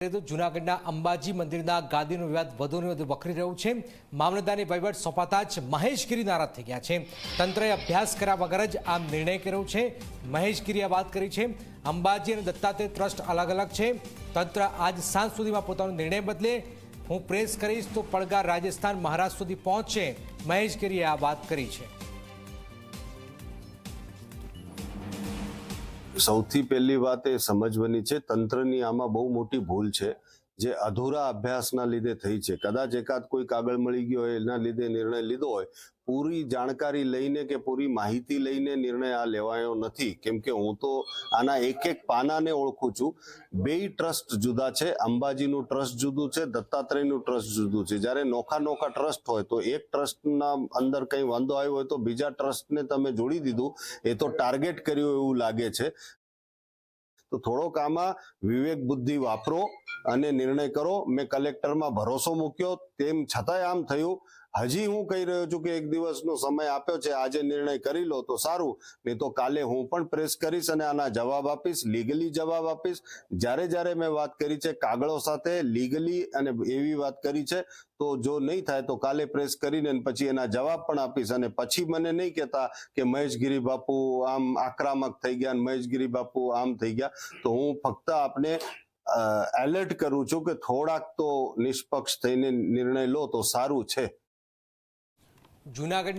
જૂનાગઢના અંબાજી મંદિરના ગાદીનો વિવાદ વધુને વધુ વખરી રહ્યો છે. મામલતદારની વહીવટ સોંપાતા જ મહેશગીરી નારાજ થઈ ગયા છે. તંત્રએ અભ્યાસ કર્યા વગર જ આ નિર્ણય કર્યો છે. મહેશગીરીએ વાત કરી છે. અંબાજી અને દત્તાત્રેય ટ્રસ્ટ અલગ અલગ છે. તંત્ર આજ સાંજ સુધીમાં પોતાનો નિર્ણય બદલે હું પ્રેસ કરીશ તો પડગાર રાજસ્થાન મહારાષ્ટ્ર સુધી પહોંચશે મહેશગીરીએ આ વાત કરી છે. સૌથી પહેલી વાત એ સમજવાની છે તંત્રની આમાં બહુ મોટી ભૂલ છે. જે અધૂરા અભ્યાસના લીધે થઈ છે. કદાચ એકાદ કોઈ કાગળ મળી ગયો હોય, એના લીધે નિર્ણય લીધો હોય, પૂરી જાણકારી લઈને કે પૂરી માહિતી લઈને નિર્ણય આ લેવાયો નથી? કેમ કે હું તો આના એક એક પાનાને ઓળખું છું. બેય ટ્રસ્ટ જુદા છે. અંબાજીનું ટ્રસ્ટ જુદું છે, દત્તાત્રેયનું ટ્રસ્ટ જુદું છે. જ્યારે નોખા નોખા ટ્રસ્ટ હોય, તો એક ટ્રસ્ટના અંદર કંઈ વાંધો આવ્યો હોય તો બીજા ટ્રસ્ટને તમે જોડી દીધું. એ તો ટાર્ગેટ કર્યું એવું લાગે છે. તો થોડોક આમાં વિવેક બુદ્ધિ વાપરો અને નિર્ણય કરો. મેં કલેક્ટરમાં ભરોસો મૂક્યો. તેમ છતાંય આમ થયું. હજી હું કહી રહ્યો છું કે એક દિવસનો સમય આપ્યો છે, આજે નિર્ણય કરી લો તો સારું, નહીં તો કાલે હું પણ પ્રેસ કરીશ અને આના જવાબ આપીશ લીગલી જવાબ આપીશ. જ્યારે જ્યારે મેં વાત કરી છે કાગળો સાથે લીગલી અને એવી વાત કરી છે, તો જો નહીં થાય તો કાલે પ્રેસ કરીને પછી એના જવાબ પણ આપીશ અને પછી મને નહીં કહેતા કે મહેશગીરી બાપુ આમ આક્રમક થઈ ગયા મહેશગીરી બાપુ આમ થઈ ગયા. તો હું ફક્ત આપને એલર્ટ કરું છું કે થોડાક તો નિષ્પક્ષ થઈને નિર્ણય લો તો સારું છે. જૂનાગઢ